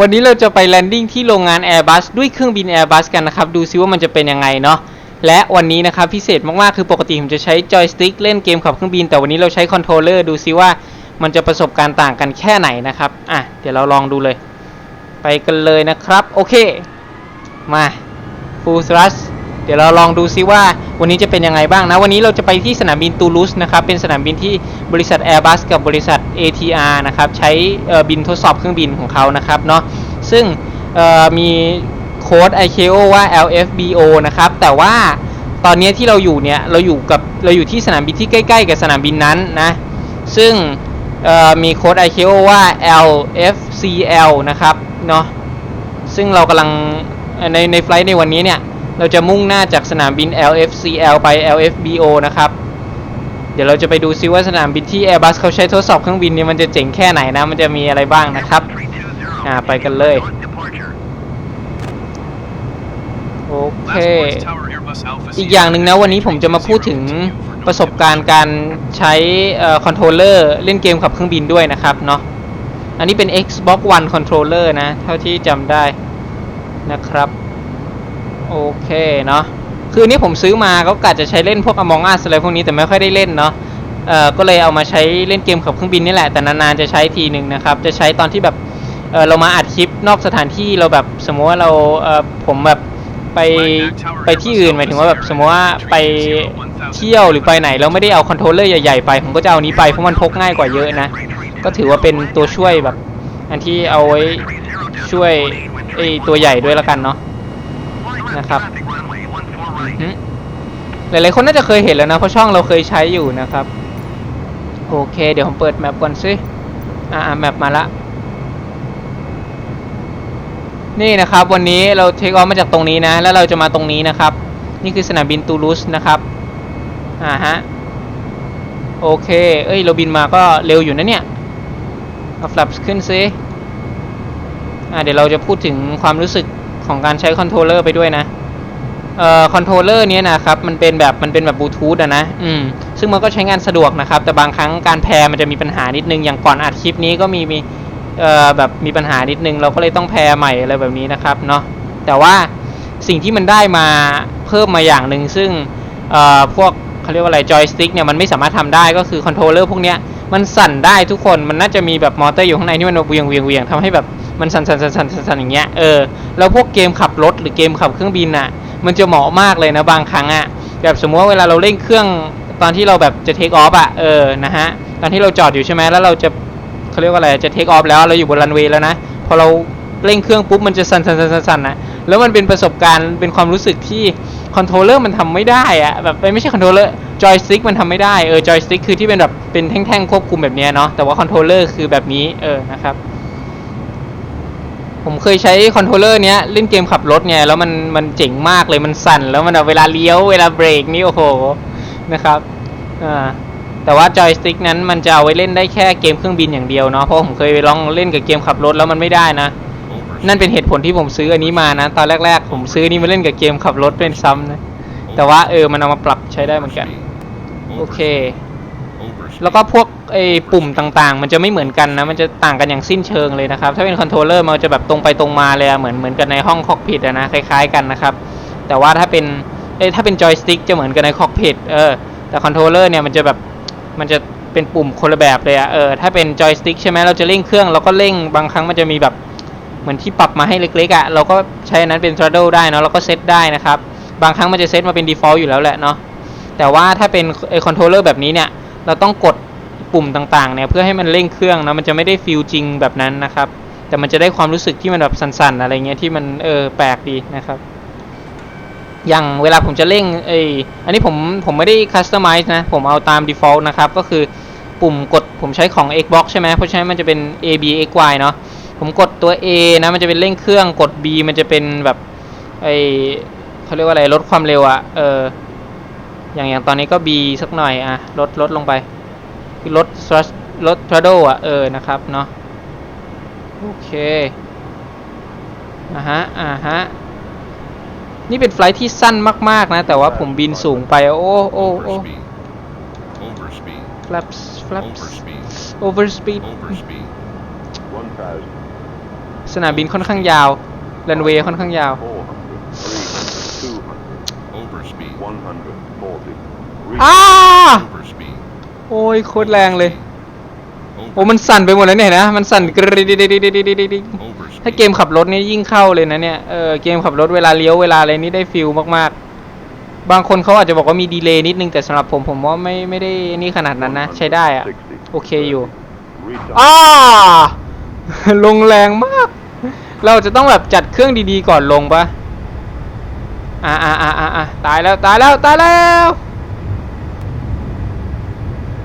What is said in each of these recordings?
วันนี้เราจะไปแลนดิ้งที่โรงงาน Airbus ด้วยเครื่องบิน Airbus กันนะครับ ดูซิว่ามันจะเป็นยังไงเนาะ และวันนี้นะครับพิเศษมากๆ คือปกติผมจะใช้จอยสติ๊กเล่นเกมขับเครื่องบิน แต่วันนี้เราใช้คอนโทรลเลอร์ดูซิว่ามันจะประสบการณ์ต่างกันแค่ไหนนะครับ อะ เดี๋ยวเราลองดูเลย ไปกันเลยนะครับ โอเค มา full thrust เดี๋ยวเราลองดูซิว่าวันนี้จะเป็นยังไงบ้างนะ วันนี้เราจะไปที่สนามบินตูลูสนะครับ เป็นสนามบินที่บริษัท Airbus กับบริษัท ATR นะครับใช้บินทดสอบเครื่องบินของเขานะครับเนาะซึ่งมีโค้ด ICAO ว่า LFBO นะครับ แต่ว่าตอนนี้ที่เราอยู่เนี่ยเราอยู่กับเราอยู่ที่สนามบินที่ใกล้ ๆ กับสนามบินนั้นนะซึ่งมีโค้ด ICAO ว่า LFCL นะครับเนาะซึ่งเรากำลังในในไฟล์ในวันนี้เนี่ย เราจะมุ่งหน้าจากสนามบิน LFCL ไป LFBO นะครับ เดี๋ยวเราจะไปดูซิว่าสนามบินที่ Airbus เขาใช้ทดสอบเครื่องบินเนี่ยมันจะเจ๋งแค่ไหนนะ มันจะมีอะไรบ้างนะครับ อ่า ไปกันเลย โอเค อีกอย่างหนึ่งนะวันนี้ผมจะมาพูดถึงประสบการณ์การใช้คอนโทรลเลอร์เล่นเกมขับเครื่องบินด้วยนะครับเนาะ อันนี้เป็น Xbox One Controller นะ เท่าที่จำได้นะครับ โอเคเนาะคือนนี้ผมซื้อมาก็กะจะใช้เล่นพวก Among Us อะไรพวกนี้แต่ไม่ค่อยได้เล่นเนาะเอ่อก็เลยเอามาใช้เล่นเกมขับเครื่องบินนี่แหละแต่นานๆจะใช้ทีหนึ่งนะครับจะใช้ตอนที่แบบเออเรามาอัดคลิปนอกสถานที่เราแบบสมมติว่าเราเออผมแบบไปไปที่อื่นหมายถึงว่าแบบสมมติว่าไปเที่ยวหรือไปไหนเราไม่ได้เอาคอนโทรลเลอร์ใหญ่ๆไปผมก็จะเอานี้ไปเพราะมันพกง่ายกว่าเยอะนะ ก็ถือว่าเป็นตัวช่วยแบบ อันที่เอาไว้ช่วยไอตัวใหญ่ด้วยละกันเนาะ นะครับอืมหลายๆคนน่าจะเคยเห็นแล้วนะเพราะช่องเราเคยใช้อยู่นะครับ โอเค เดี๋ยวผมเปิดแมปก่อนสิอ่าแมปมาละนี่นะครับ วันนี้เราเทคออฟมาจากตรงนี้นะ แล้วเราจะมาตรงนี้นะครับ นี่คือสนามบินตูลูสนะครับอ่าฮะโอเค เอ้ย เราบินมาก็เร็วอยู่นะเนี่ยเอาฟลับขึ้นซิอ่าเดี๋ยวเราจะพูดถึงความรู้สึก ของการใช้คอนโทรลเลอร์ไปด้วยนะเอ่อคอนโทรลเลอร์เนี้ยนะครับมันเป็นแบบมันเป็นแบบบลูทูธอะนะอืมซึ่งมันก็ใช้งานสะดวกนะครับ แต่บางครั้งการแพร์มันจะมีปัญหานิดนึง อย่างก่อนอัดคลิปนี้ก็มีมีเอ่อแบบมีปัญหานิดนึง เราก็เลยต้องแพร์ใหม่อะไรแบบนี้นะครับเนาะแต่ว่าสิ่งที่มันได้มาเพิ่มมาอย่างหนึ่งซึ่งเอ่อพวกเขาเรียกว่าอะไรจอยสติ๊กเนี่ยมันไม่สามารถทำได้ก็คือคอนโทรลเลอร์พวกเนี้ยมันสั่นได้ทุกคนมันน่าจะมีแบบมอเตอร์อยู่ข้างในที่มันเวียงเวียงเวียงทำให้แบบ มันสั่นสั่นสั่นสั่นสั่นอย่างเงี้ยเออแล้วพวกเกมขับรถหรือเกมขับเครื่องบินอะมันจะเหมาะมากเลยนะบางครั้งอะแบบสมมติว่าเวลาเราเร่งเครื่องตอนที่เราแบบจะเทคออฟอะเออนะฮะตอนที่เราจอดอยู่ใช่ไหมแล้วเราจะเขาเรียกว่าอะไรจะเทคออฟแล้วเราอยู่บนรันเวย์แล้วนะพอเราเร่งเครื่องปุ๊บมันจะสั่นสั่นสั่นสั่นสันนะแล้วมันเป็นประสบการณ์เป็นความรู้สึกที่คอนโทรลเลอร์มันทำไม่ได้อะแบบไม่ใช่คอนโทรลเลอร์จอยสติ๊กมันทำไม่ได้เออจอยสติ๊กคือที่เป็นแบบเป็นแท่งๆควบคุมแบบเนี้ยเนาะแต่ว่าคอนโทรลเลอร์คือแบบนี้เออนะครับ ผมเคยใช้คอนโทรลเลอร์เนี้ยเล่นเกมขับรถไงแล้วมันมันเจ๋งมากเลยมันสั่น แล้วมันเวลาเลี้ยวเวลาเบรกนี่โอ้โหนะครับอ่าแต่ว่าจอยสติ๊กนั้นมันจะเอาไว้เล่นได้แค่เกมเครื่องบินอย่างเดียวเนาะเพราะผมเคยไปลองเล่นกับเกมขับรถแล้วมันไม่ได้นะ นั่นเป็นเหตุผลที่ผมซื้ออันนี้มานะ ตอนแรก ๆ ผมซื้ออนนี้มาเล่นกับเกมขับรถเป็นซ้ำนะแต่ว่าเออมันเอามาปรับใช้ได้เหมือนกัน โอเค แล้วก็พวกไอ้ปุ่มต่างๆ มันจะไม่เหมือนกันนะ มันจะต่างกันอย่างสิ้นเชิงเลยนะครับ ถ้าเป็นคอนโทรลเลอร์มันจะแบบตรงไปตรงมาเลยเหมือนเหมือนกันในห้องคอกพิทอะนะ คล้ายๆกันนะครับ แต่ว่าถ้าเป็นเอ้ถ้าเป็นจอยสติ๊กจะเหมือนกันในคอกพิทเออ แต่คอนโทรลเลอร์เนี่ยมันจะแบบ มันจะเป็นปุ่มคนละแบบเลยอะเออ ถ้าเป็นจอยสติ๊กใช่ไหมเราจะเร่งเครื่องเราก็เร่ง บางครั้งมันจะมีแบบ เหมือนที่ปรับมาให้เล็กๆอะเราก็ใช้นั้นเป็น throttle ได้เนาะ เราก็เซตได้นะครับ บางครั้งมันจะเซตมาเป็น default อยู่แล้วแหละเนาะ แต่ว่าถ้าเป็นไอคอนโทรลเลอร์แบบนี้เนี่ย เราต้องกดปุ่มต่างๆเนี่ยเพื่อให้มันเร่งเครื่องนะมันจะไม่ได้ฟีลจริงแบบนั้นนะครับ แต่มันจะได้ความรู้สึกที่มันแบบสั่นๆอะไรเงี้ยที่มันเออแปลกดีนะครับอย่างเวลาผมจะเร่งไออันนี้ผมผมไม่ได้คัสตอมไมซ์นะ ผมเอาตาม default นะครับ ก็คือปุ่มกดผมใช้ของ Xbox ใช่ไหมเพราะฉะนั้นมันจะเป็น A B X Y เนาะผมกดตัว A นะมันจะเป็นเร่งเครื่องกด B มันจะเป็นแบบไอเขาเรียกว่าอะไรลดความเร็วอะเออ อย่างอย่างตอนนี้ก็ B สักหน่อยอะลดลดลงไปคือลด thrust ลด throttle อะเออนะครับเนาะโอเคอ่าฮะอ่าฮะนี่เป็นไฟลท์ที่สั้นมาก ๆ นะ แต่ว่าผมบินสูงไป โอ้โอ้โอ้ Overspeed. Overspeed. flaps flaps Overspeed. overspeed Overspeed. 1000. สนามบินค่อนข้างยาว รันเวย์ค่อนข้างยาว 400, 300, 200, Overspeed. 140. อ้าโอ้ยโคตรแรงเลย โอ้มันสั่นไปหมดแล้วเนี่ยนะ มันสั่นกริดดิดดิดดิถ้าเกมขับรถนี่ยิ่งเข้าเลยนะเนี่ย เออ เกมขับรถเวลาเลี้ยวเวลาอะไรนี่ได้ฟิลมากๆ บางคนเขาอาจจะบอกว่ามีดีเลย์นิดนึงแต่สำหรับผมผมว่าไม่ไม่ได้นี่ขนาดนั้นนะ ใช้ได้อะโอเคอยู่อ้าลงแรงมาก เราจะต้องแบบจัดเครื่องดีๆก่อนลงปะอ่าอ่าอ่าอ่าอ่าตายแล้วตายแล้วตายแล้ว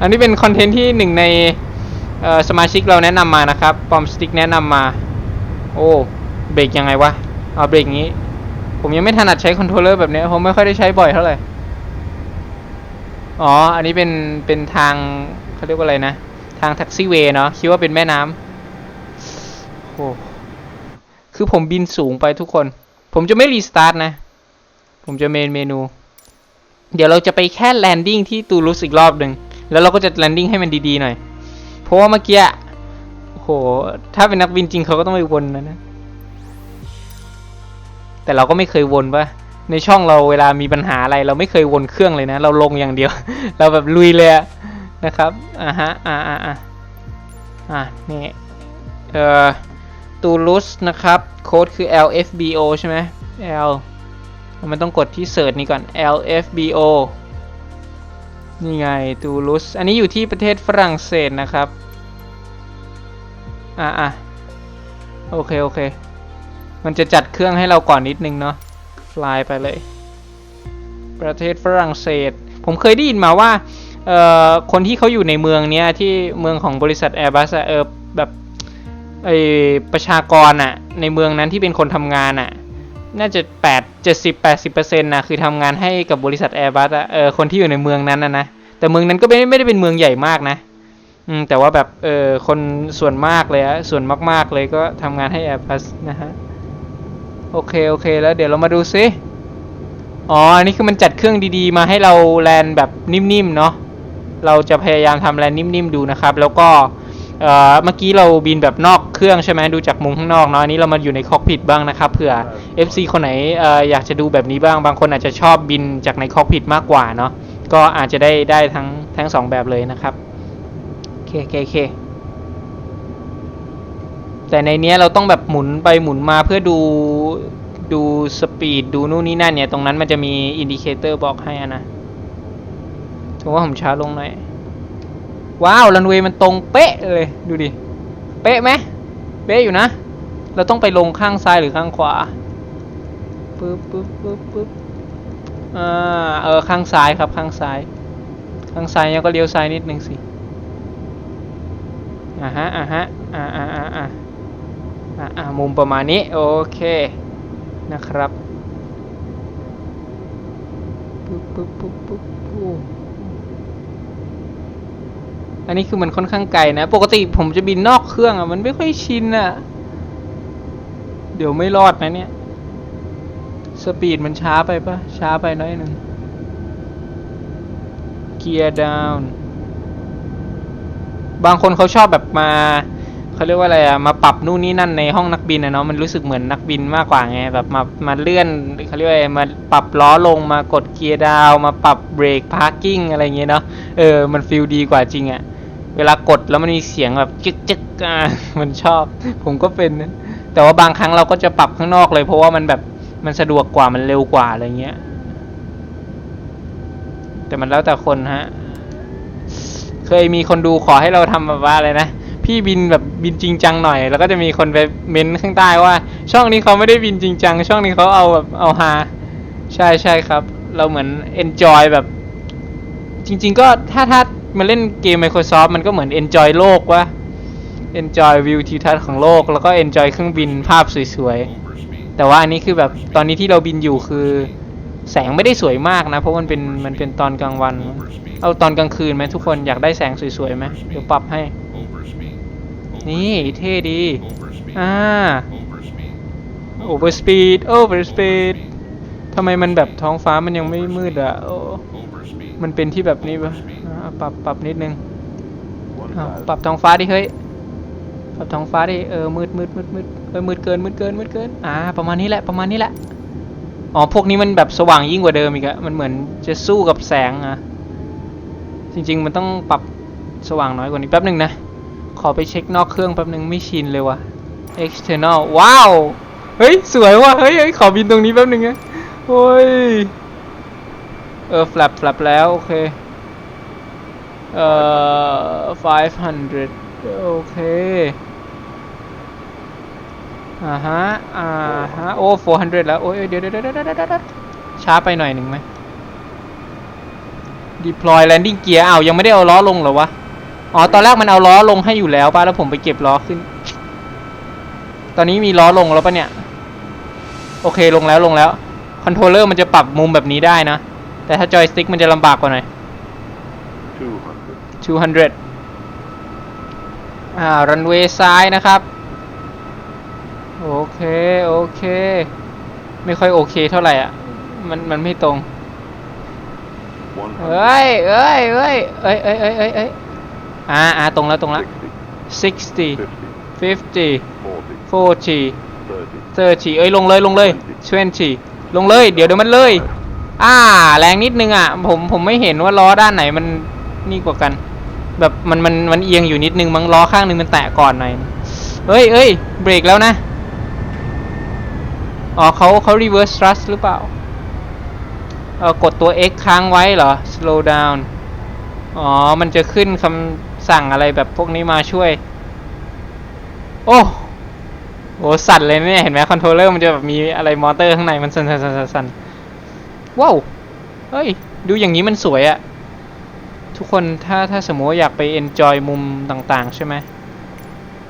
อันนี้เป็นคอนเทนต์ที่หนึ่งในสมาชิกเราแนะนำมานะครับ ปอมสติ๊กแนะนำมา โอ้ เบรกยังไงวะ เอาเบรกงี้ ผมยังไม่ถนัดใช้คอนโทรลเลอร์แบบนี้ ผมไม่ค่อยได้ใช้บ่อยเท่าไหร่ อ๋อ อันนี้เป็น เป็นทางเขาเรียกว่าอะไรนะ ทางแท็กซี่เวย์เนาะ คิดว่าเป็นแม่น้ำโอ้คือผมบินสูงไปทุกคน ผมจะไม่รีสตาร์ทนะ ผมจะเมนเมนู เดี๋ยวเราจะไปแค่แลนดิ้งที่ตูรุสอีกรอบหนึ่ง แล้วเราก็จะแลนดิ้งให้มันดีๆหน่อย เพราะว่าเมื่อกี้โอ้โห ถ้าเป็นนักบินจริงเขาก็ต้องไปวนนะนะ แต่เราก็ไม่เคยวนปะในช่องเราเวลามีปัญหาอะไร เราไม่เคยวนเครื่องเลยนะ เราลงอย่างเดียว เราแบบลุยเลยนะครับอ่าฮะอ่าอ่าอ่าอ่านี่เอ่อตูรุสนะครับ โค้ดคือ LFBO ใช่ไหม L มันต้องกดที่เสิร์ชนี้ก่อน LFBO นี่ไงตูรุสอันนี้อยู่ที่ประเทศฝรั่งเศสนะครับ อะอะโอเค โอเค มันจะจัดเครื่องให้เราก่อนนิดนึงเนาะฟลายไปเลย ประเทศฝรั่งเศส ผมเคยได้ยินมาว่าเอ่อคนที่เขาอยู่ในเมืองเนี้ยที่เมืองของบริษัท Airbus อะเออแบบไอประชากรอะในเมืองนั้นที่เป็นคนทำงานอะ น่าจะ8 70 80เปอร์เซ็นต์นะคือทำงานให้กับบริษัท Airbus อะเออคนที่อยู่ในเมืองนั้นนะนะแต่เมืองนั้นก็ไม่ไม่ได้เป็นเมืองใหญ่มากนะอืมแต่ว่าแบบเออคนส่วนมากเลยอะส่วนมากๆเลยก็ทำงานให้ Airbus นะฮะโอเคโอเคแล้วเดี๋ยวเรามาดูซิอ๋ออันนี้คือมันจัดเครื่องดีๆ มาให้เราแลนแบบนิ่มๆเนาะเราจะพยายามทำแลนนิ่มๆดูนะครับ แล้วก็ เอ่อเมื่อกี้เราบินแบบนอกเครื่องใช่ไหมดูจากมุมข้างนอกเนาะอันนี้เรามาอยู่ในคอกพิทบ้างนะครับเผื่อ FC คนไหนเอ่ออยากจะดูแบบนี้บ้าง บางคนอาจจะชอบบินจากในคอกพิทมากกว่าเนาะก็อาจจะได้ได้ทั้งทั้งสองแบบเลยนะครับโอเคโอเคโอเคแต่ในเนี้ยเราต้องแบบหมุนไปหมุนมาเพื่อดูดูสปีดดูนู่นนี่นั่นเนี่ย ตรงนั้นมันจะมีอินดิเคเตอร์บอกให้อะนะถือว่าผมช้าลงหน่อย ว้าวรันเวย์มันตรงเป๊ะเลยดูดิ เป๊ะไหมเป๊ะอยู่นะ เราต้องไปลงข้างซ้ายหรือข้างขวาปึ๊บปึ๊บปึ๊บปึ๊บอ่าเออข้างซ้ายครับข้างซ้าย ข้างซ้ายเนี่ยก็เลี้ยวซ้ายนิดนึงสิอ่าฮะอ่าฮะอ่าอ่าอ่าอ่าอะอะมุมประมาณนี้โอเคนะครับ ปุ๊บปุ๊บปุ๊บปุ๊บปุ๊บ อันนี้คือมันค่อนข้างไกลนะ ปกติผมจะบินนอกเครื่องอะ มันไม่ค่อยชินอะ เดี๋ยวไม่รอดนะเนี่ย สปีดมันช้าไปปะช้าไปน้อยหนึ่ง เกียร์ดาวน์บางคนเขาชอบแบบมาเขาเรียกว่าอะไรอะมาปรับนู่นนี่นั่นในห้องนักบินอะเนาะมันรู้สึกเหมือนนักบินมากกว่าไงแบบมามาเลื่อนเขาเรียกว่ามาปรับล้อลงมากดเกียร์ดาว มาปรับเบรกพาร์กิ้งอะไรอย่างเงี้ยเนาะเออมันฟีลดีกว่าจริงอะ วลากดแล้วมันมีเสียงแบบจึกจึกอ่ามันชอบ ผมก็เป็นนะแต่ว่าบางครั้งเราก็จะปรับข้างนอกเลย เพราะว่ามันแบบมันสะดวกกว่ามันเร็วกว่าอะไรเงี้ย แต่มันแล้วแต่คนฮะ เคยมีคนดูขอให้เราทำแบบว่าอะไรนะพี่บินแบบบินจริงจังหน่อย แล้วก็จะมีคนไปเม้นข้างใต้ว่า ช่องนี้เขาไม่ได้บินจริงจัง ช่องนี้เขาเอาแบบเอาฮาใช่ใช่ครับ เราเหมือน enjoy แบบ จริง ๆ ก็ถ้าถ้า มาเล่นเกม Microsoft มันก็เหมือน enjoy โลกวะ enjoy วิวทิวทัศน์ของโลก แล้วก็ enjoy เครื่องบินภาพสวยๆ แต่ว่าอันนี้คือแบบตอนนี้ที่เราบินอยู่คือ แสงไม่ได้สวยมากนะ เพราะมันเป็นมันเป็นตอนกลางวัน เอาตอนกลางคืนไหมทุกคนอยากได้แสงสวยๆไหมเดี๋ยวปรับให้ นี่เท่ดี อ่า Overspeed. Overspeed. ทำไมมันแบบท้องฟ้ามันยังไม่มืดอะมันเป็นที่แบบนี้ปะ ปรับปรับนิดนึงอ้าว 1,000. ปรับท้องฟ้าดิเฮ้ยปรับท้องฟ้าดิเออมืดมืดมืดมืดเอ้ยมืดเกินมืดเกินมืดเกินอ่าประมาณนี้แหละประมาณนี้แหละอ๋อพวกนี้มันแบบสว่างยิ่งกว่าเดิมอีกอะมันเหมือนจะสู้กับแสงอะจริง ๆ มันต้องปรับสว่างน้อยกว่านี้แป๊บหนึ่งนะ ขอไปเช็คนอกเครื่องแป๊บหนึ่งไม่ชินเลยวะ external ว้าว เฮ้ย สวยว่ะเฮ้ยเฮ้ยขอบินตรงนี้แป๊บหนึ่งนะโอ้ย เออ flap flap แล้ว โอเค เอ่อ500โอเค อ่าฮะ อ่าฮะ โอ้400แล้ว โอ้ยเดี๋ยวเดี๋ยวเดี๋ยวเดี๋ยวเดี๋ยวเดี๋ยวช้าไปหน่อยหนึ่งไหม deploy landing gear อ้าว ยังไม่ได้เอาล้อลงเหรอวะ อ๋อ ตอนแรกมันเอาล้อลงให้อยู่แล้วป่ะ แล้วผมไปเก็บล้อขึ้น ตอนนี้มีล้อลงแล้วป่ะเนี่ย โอเค ลงแล้วลงแล้ว คอนโทรลเลอร์มันจะปรับมุมแบบนี้ได้นะ แต่ถ้าจอยสติ๊กมันจะลำบากกว่าหน่อย 200. อ่ารันเวย์ซ้ายนะครับ โอเค โอเค ไม่ค่อยโอเคเท่าไหร่อะ มัน มันไม่ตรง เอ้ยเอ้ยเอ้ยเอ้ยเอ้ยเอ้ยเอ้ยเอ้ยอ่าอ่าตรงแล้ว ตรงแล้ว 60. 50. 50 40. 40 30. 30 เอ้ย ลงเลย ลงเลย20ลงเลย เดี๋ยวเดี๋ยวมันเลยอ่า แรงนิดนึงอะ ผม ผมไม่เห็นว่าล้อด้านไหนมันนี่กว่ากัน แบบมันมันมันเอียงอยู่นิดนึงมั้งล้อข้างหนึงมันแตะก่อนหน่อยเอ้ยเอ้ยเบรกแล้วนะอ๋อเขาเขา reverse thrust หรือเปล่าเออกดตัว X ค้างไว้เหรอ slow down อ๋อ มันจะขึ้นคำสั่งอะไรแบบพวกนี้มาช่วย โอ้โหสั่นเลยเนี่ยเห็นไหมคอนโทรลเลอร์มันจะแบบมีอะไรมอเตอร์ข้างในมันสั่นสั่นสั่นสั่นสั่นว้าวเฮ้ย ดูอย่างนี้มันสวยอะ ทุกคนถ้าถ้าสมมติว่าอยากไป enjoy มุมต่างๆ ใช่ไหม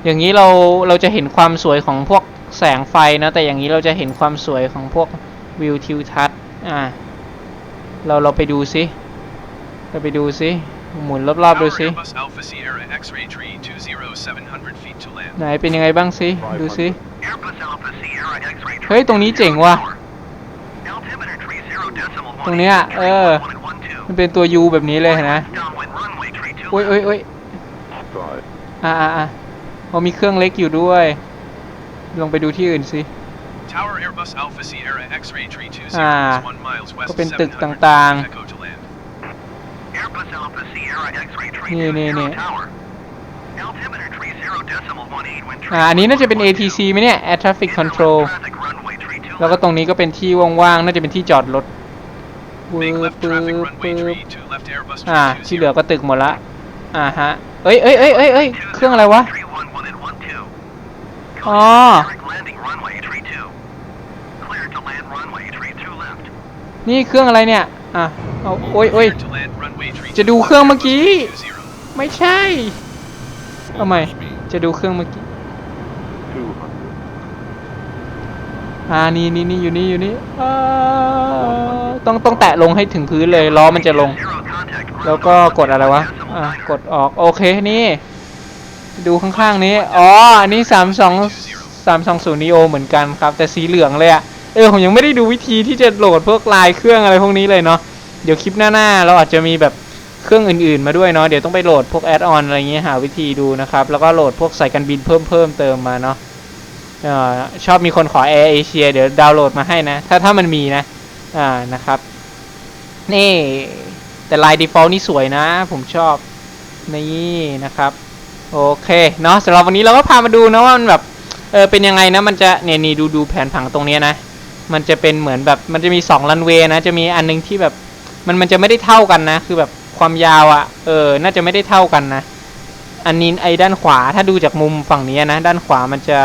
อย่างนี้เราเราจะเห็นความสวยของพวกแสงไฟนะ แต่อย่างนี้เราจะเห็นความสวยของพวกวิวทิวทัศน์อ่าเราเราไปดูซิเราไปดูซิหมุนรอบๆดู Tower ซิ Airbus Alpha Sierra X-ray tree 20700 feet to land. ไหนเป็นยังไงบ้างซิดูซิ Airbus Alpha Sierra X-ray เฮ้ย ตรงนี้เจ๋งว่ะ Altimeter tree zero decimal ตรงเนี้ยเออ มันเป็นตัว U แบบนี้เลยเห็นไหม Downwind runway tree two โอ้ยโอ้ยโอ้ย Five. อ่าอ่าอ่าเอามีเครื่องเล็กอยู่ด้วยลองไปดูที่อื่นสิ Tower Airbus Alpha Sierra X-ray tree อ่า201 miles west ก็เป็น of ตึก700ต่าง feet Echo to land. Airbus Alpha Sierra X-ray tree นี่ two นี่ zero นี่ tower Altimeter tree zero decimal one eight when อ่าอันนี้น่าจะเป็น ATC ไหมเนี่ย Air Traffic Control traffic runway tree two แล้วก็ตรงนี้ก็เป็นที่ว่างๆ น่าจะเป็นที่จอดรถ ปึ๊ Make บ left ปึ๊ traffic บ runway ปึ๊บ tree to left Airbus อ่า tree ที่เหลือ 20. ก็ตึกหมดละอ่าฮะเอ้ยเอ้ยเอ้ยเอ้ยเอ้ยเครื่องอะไรวะ Tree one one and one two อ๋อ Direct landing runway tree two Clear to land runway tree two left นี่เครื่องอะไรเนี่ยอะเอาโอ้ยโอ้ย Clear to land runway tree จะดู two เครื่อง left เมื่อกี้ Airbus tree 20. ไม่ใช่เอาใหม่ Overspeed. จะดูเครื่องเมื่อกี้ 200. อ่านี่นี่นี่อยู่นี่อยู่นี่อ่า ต้องต้องแตะลงให้ถึงพื้นเลยล้อมันจะลง แล้วก็กดอะไรวะอะกดออกโอเคนี่ ดูข้างๆนี้อ๋ออันนี้สามสองสามสองศูนย์นีโอเหมือนกันครับ แต่สีเหลืองเลยอะเออผมยังไม่ได้ดูวิธีที่จะโหลดพวกลายเครื่องอะไรพวกนี้เลยเนาะเดี๋ยวคลิปหน้าๆเราอาจจะมีแบบเครื่องอื่นๆมาด้วยเนาะเดี๋ยวต้องไปโหลดพวกแอดออนอะไรเงี้ยหาวิธีดูนะครับ แล้วก็โหลดพวกสายการบินเพิ่มเพิ่มเติมมาเนาะชอบมีคนขอ Air Asia เดี๋ยวดาวน์โหลดมาให้นะ ถ้าถ้ามันมีนะ อ่านะครับ นี่ แต่ลาย default นี่สวยนะ ผมชอบ นี่นะครับ โอเค เนาะสำหรับวันนี้เราก็พามาดูนะว่ามันแบบ เออ เป็นยังไงนะ มันจะ เนี่ยนี่ดูดูแผนผังตรงเนี้ยนะ มันจะเป็นเหมือนแบบ มันจะมี2รันเวย์นะ จะมีอันนึงที่แบบ มันมันจะไม่ได้เท่ากันนะ คือแบบความยาวอะ่ะ เออ น่าจะไม่ได้เท่ากันนะ อันนี้ไอ้ด้านขวา ถ้าดูจากมุมฝั่งนี้นะ ด้านขวามันจะ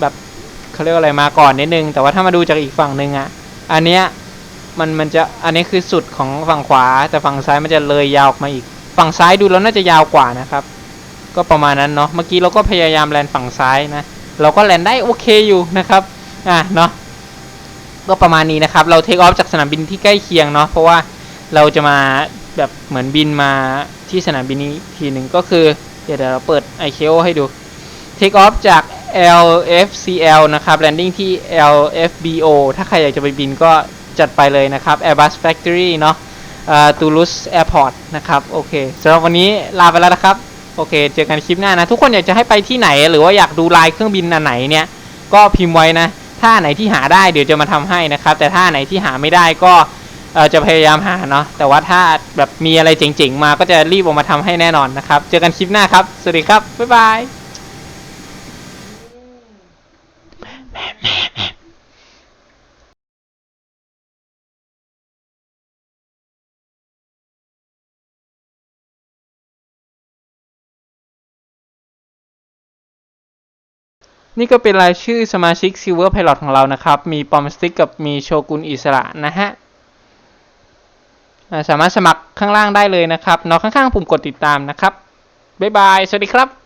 แบบเขาเรียกอะไรมาก่อนนิดนึง แต่ว่าถ้ามาดูจากอีกฝั่งหนึ่งอะ่ะ อันเนี้ยมันมันจะอันนี้คือสุดของฝั่งขวา แต่ฝั่งซ้ายมันจะเลยยาวออกมาอีก ฝั่งซ้ายดูแล้วน่าจะยาวกว่านะครับ ก็ประมาณนั้นเนาะเมื่อกี้เราก็พยายามแลนฝั่งซ้ายนะ เราก็แลนได้โอเคอยู่นะครับอะเนาะก็ประมาณนี้นะครับ เราเทคออฟจากสนามบินที่ใกล้เคียงเนาะเพราะว่าเราจะมาแบบเหมือนบินมาที่สนามบินนี้ทีหนึ่งก็คือ เดี๋ยวเราเปิด ICAO ให้ดูเทคออฟจาก LFCL นะครับ แลนดิ้งที่ LFBO ถ้าใครอยากจะไปบินก็จัดไปเลยนะครับ Airbus Factory เนาะตูลุสแอร์พอร์ตนะครับ โอเคสำหรับวันนี้ลาไปแล้วนะครับ โอเค เจอกันคลิปหน้านะ ทุกคนอยากจะให้ไปที่ไหน หรือว่าอยากดูลายเครื่องบินอันไหนเนี่ย ก็พิมพ์ไว้นะ ถ้าไหนที่หาได้เดี๋ยวจะมาทำให้นะครับ แต่ถ้าไหนที่หาไม่ได้ก็จะพยายามหาเนาะ แต่ว่าถ้าแบบมีอะไรเจ๋งๆ มาก็จะรีบออกมาทำให้แน่นอนนะครับ เจอกันคลิปหน้าครับ สวัสดีครับ บ๊ายบาย นี่ก็เป็นรายชื่อสมาชิก Silver Pilot ของเรานะครับ มีปอมสติกกับมีโชกุนอิสระนะฮะสามารถสมัครข้างล่างได้เลยนะครับเนาะข้างๆปุ่มกดติดตามนะครับ บ๊ายบาย สวัสดีครับ